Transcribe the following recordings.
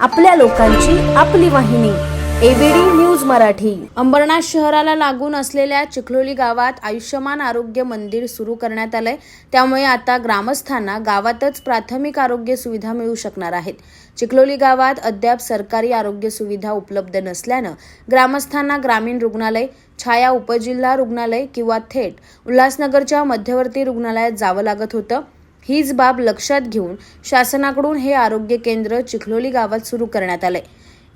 आपल्या लोकांची आपली वाहिनी एबीडी न्यूज मराठी. अंबरनाथ शहराला लागून असलेल्या चिखलोली गावात आयुष्यमान आरोग्य मंदिर सुरू करण्यात आलंय. त्यामुळे आता ग्रामस्थांना गावातच प्राथमिक आरोग्य सुविधा मिळू शकणार आहेत. चिखलोली गावात अद्याप सरकारी आरोग्य सुविधा उपलब्ध नसल्यानं ग्रामस्थांना ग्रामीण रुग्णालय छाया उपजिल्हा रुग्णालय किंवा थेट उल्हासनगरच्या मध्यवर्ती रुग्णालयात जावं लागत होतं. हीच बाब लक्षात घेऊन शासनाकडून हे आरोग्य केंद्र चिखलोली गावात सुरू करण्यात आलंय.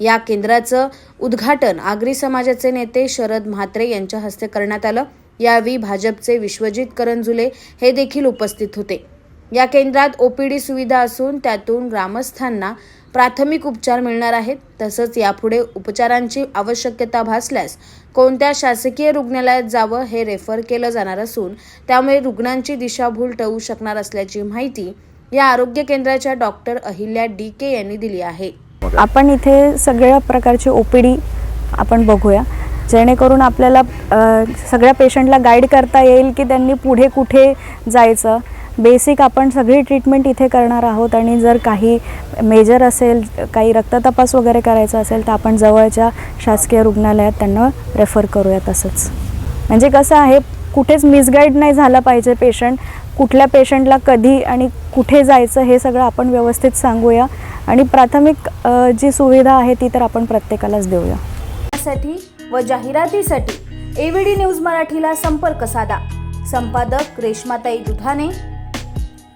या केंद्राचं उद्घाटन आगरी समाजाचे नेते शरद म्हात्रे यांच्या हस्ते करण्यात आलं. यावेळी भाजपचे विश्वजित करंजुले हे देखील उपस्थित होते. या केंद्रात ओपीडी सुविधा असून त्यातून ग्रामस्थांना प्राथमिक उपचार मिळणार आहेत. तसंच यापुढे उपचारांची आवश्यकता भासल्यास कोणत्या शासकीय रुग्णालयात जावं हे रेफर केलं जाणार असून त्यामुळे रुग्णांची दिशाभूल टळू शकणार असल्याची माहिती या आरोग्य केंद्राच्या डॉक्टर अहिल्या डी के यांनी दिली आहे. आपण इथे सगळ्या प्रकारचे ओ पी डी आपण बघूया. जेणेकरून आपल्याला सगळ्या पेशंटला गाईड करता येईल की त्यांनी पुढे कुठे जायचं. बेसिक आपण सगळी ट्रीटमेंट इथे करणार आहोत आणि जर काही मेजर असेल काही रक्ततपास वगैरे करायचा असेल तर आपण जवळच्या शासकीय रुग्णालयात त्यांना रेफर करूया तसंच म्हणजे कसं आहे कुठेच मिसगाईड नाही झाला पाहिजे पेशंट कुठल्या पेशंटला कधी आणि कुठे जायचं हे सगळं आपण व्यवस्थित सांगूया. आणि प्राथमिक जी सुविधा आहे ती तर आपण प्रत्येकालाच देऊया. साठी व जाहिरातीसाठी एव्हीडी न्यूज मराठीला संपर्क साधा. संपादक रेश्माताई Dudhane